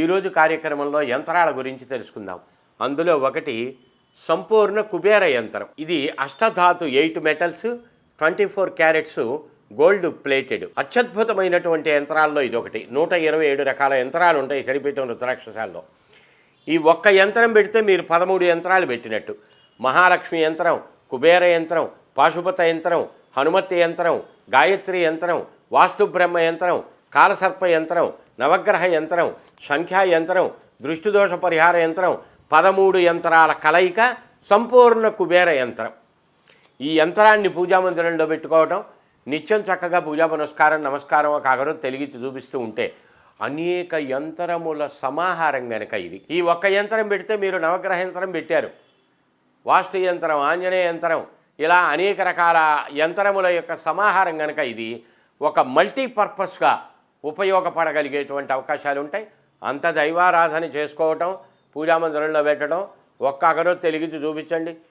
ఈరోజు కార్యక్రమంలో యంత్రాల గురించి తెలుసుకుందాం. అందులో ఒకటి సంపూర్ణ కుబేర యంత్రం. ఇది అష్టధాతు eight metals twenty four carats gold plated. అత్యద్భుతమైనటువంటి యంత్రాల్లో ఇది ఒకటి నూట ఇరవై ఏడు రకాల యంత్రాలు ఉంటాయి సరిపెట్టిన రుద్రాక్షసాల్లో ఈ ఒక్క యంత్రం పెడితే మీరు పదమూడు యంత్రాలు పెట్టినట్టు. మహాలక్ష్మి యంత్రం కుబేర యంత్రం పాశుపత యంత్రం హనుమతి యంత్రం గాయత్రి యంత్రం వాస్తుబ్రహ్మ యంత్రం కాలసర్ప యంత్రం నవగ్రహ యంత్రం సంఖ్యా యంత్రం దృష్టిదోష పరిహార యంత్రం పదమూడు యంత్రాల కలయిక సంపూర్ణ కుబేర యంత్రం. ఈ యంత్రాన్ని పూజామందిరంలో పెట్టుకోవటం నిత్యం చక్కగా పూజా పునస్కారం నమస్కారం ఒక అగరు తెలిగించి చూపిస్తూ ఉంటే అనేక యంత్రముల సమాహారం గనక ఇది. ఈ ఒక్క యంత్రం పెడితే మీరు నవగ్రహ యంత్రం పెట్టారు. వాస్తు యంత్రం ఆంజనేయ యంత్రం ఇలా అనేక రకాల యంత్రముల యొక్క సమాహారం కనుక ఇది ఒక మల్టీపర్పస్గా ఉపయోగపడగలిగేటువంటి అవకాశాలు ఉంటాయి అంత దైవారాధన చేసుకోవటం పూజామందిరంలో పెట్టడం ఒక్క అగరొత్తి వెలిగించి చూపించండి.